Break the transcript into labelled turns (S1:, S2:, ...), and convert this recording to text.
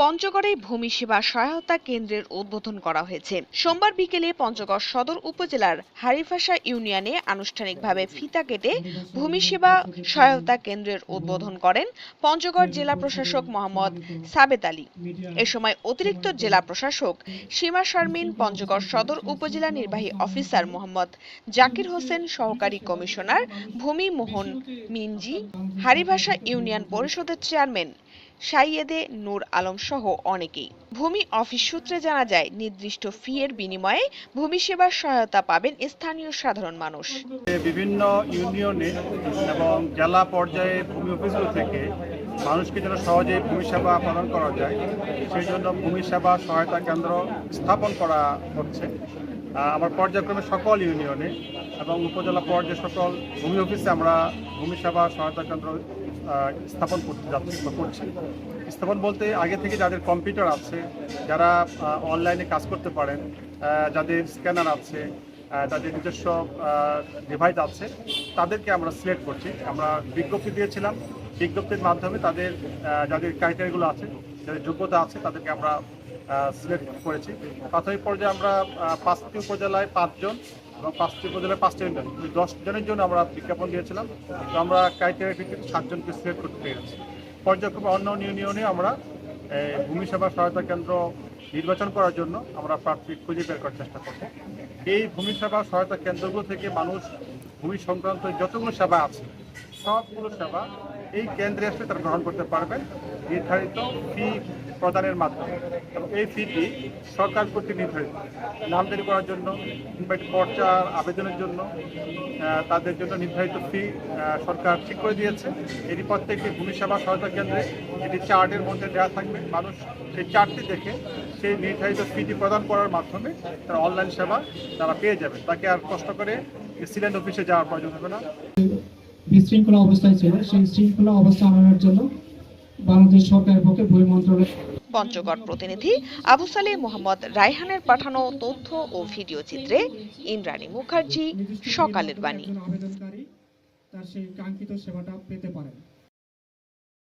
S1: পঞ্চগড়ে ভূমি সেবা সহায়তা কেন্দ্রের উদ্বোধন করা হয়েছে। সোমবার বিকেলে পঞ্চগড় সদর উপজেলার হারিফাসা ইউনিয়নে আনুষ্ঠানিকভাবে ফিতা কেটে ভূমি সেবা সহায়তা কেন্দ্রের উদ্বোধন করেন পঞ্চগড় জেলা প্রশাসক মোহাম্মদ সাবেত আলী। এ সময় অতিরিক্ত জেলা প্রশাসক সীমা শারমিন, পঞ্চগড় সদর উপজেলা নির্বাহী অফিসার মোহাম্মদ জাকির হোসেন, সহকারী কমিশনার ভূমি মোহন মিনজি হারিভাষা ইউনিয়ন পরিষদের চেয়ারম্যান সাইয়েদে নূর আলম সহ অনেকেই। ভূমি অফিস সূত্রে জানা যায়, নির্দিষ্ট ফি এর বিনিময়ে ভূমি সেবার সহায়তা পাবেন স্থানীয় সাধারণ মানুষ।
S2: বিভিন্ন ইউনিয়নে এবং জেলা পর্যায়ে ভূমি অফিসগুলো থেকে মানুষকে যেন সহজে ভূমি সেবা প্রদান করা যায়, সেই জন্য ভূমি সেবা সহায়তা কেন্দ্র স্থাপন করা হচ্ছে। আমার পর্যায়ক্রমে সকল ইউনিয়নে এবং উপজেলা পর্যায়ে সকল ভূমি অফিসে আমরা ভূমি সেবা সহায়তা কেন্দ্র স্থাপন করতে যাচ্ছি বা করছি। স্থাপন বলতে আগে থেকে যাদের কম্পিউটার আছে, যারা অনলাইনে কাজ করতে পারেন যাদের স্ক্যানার আছে তাদের নিজস্ব ডিভাইস আছে, তাদেরকে আমরা সিলেক্ট করছি। আমরা বিজ্ঞপ্তি দিয়েছিলাম। বিজ্ঞপ্তির মাধ্যমে তাদের যাদের ক্রাইটেরিয়াগুলো আছে, যাদের যোগ্যতা আছে, তাদেরকে আমরা সিলেক্ট করেছি। প্রাথমিক পর্যায়ে আমরা পাঁচটি উপজেলায় পাঁচজন এবং পাঁচটি উপজেলায় পাঁচটি ইউনিয়ন। এই দশ জনের জন্য আমরা বিজ্ঞাপন দিয়েছিলাম। তো আমরা ক্রাইটেরিয়া ভিত্তিতে সাতজনকে সিলেক্ট করতে পেরেছি। পর্যায়ক্রমে অন্য ইউনিয়নে আমরা ভূমি সেবা সহায়তা কেন্দ্র নির্বাচন করার জন্য আমরা প্রার্থী খুঁজে বের করার চেষ্টা করব। এই ভূমি সেবা সহায়তা কেন্দ্রগুলো থেকে মানুষ ভূমি সংক্রান্ত যতগুলো সেবা আছে, সবগুলো সেবা এই কেন্দ্রে আসলে তারা গ্রহণ করতে পারবেন নির্ধারিত ফি প্রদানের মাধ্যমে। এবং এই ফিটি সরকার কর্তৃক নির্ধারিত নামজারি করার জন্য, কিংবা পর্চার আবেদনের জন্য তাদের জন্য নির্ধারিত ফি সরকার ঠিক করে দিয়েছে। এটি প্রত্যেকটি ভূমি সেবা সহায়তা কেন্দ্রে এটি চার্টের মধ্যে দেওয়া থাকবে। মানুষ সেই চার্টটি দেখে সেই নির্ধারিত ফিটি প্রদান করার মাধ্যমে তারা অনলাইন সেবা তারা পেয়ে যাবে। তাকে আর কষ্ট করে সিলেন্ড অফিসে যাওয়ার প্রয়োজন হবে না।
S3: বিশৃঙ্খলা অবস্থায় ছিল। সেই শৃঙ্খলা অবস্থা আনানোর জন্য বাংলাদেশ সরকারের পক্ষে বই মন্ত্রণালয়
S1: পঞ্চগড় প্রতিনিধি আবু সালে মোহাম্মদ রায়হানের পাঠানো তথ্য ও ভিডিও চিত্রে ইন্দ্রাণী মুখার্জি সকালের বাণী।
S3: তার সেই কাঙ্ক্ষিত সেবাটা পেতে পারেন।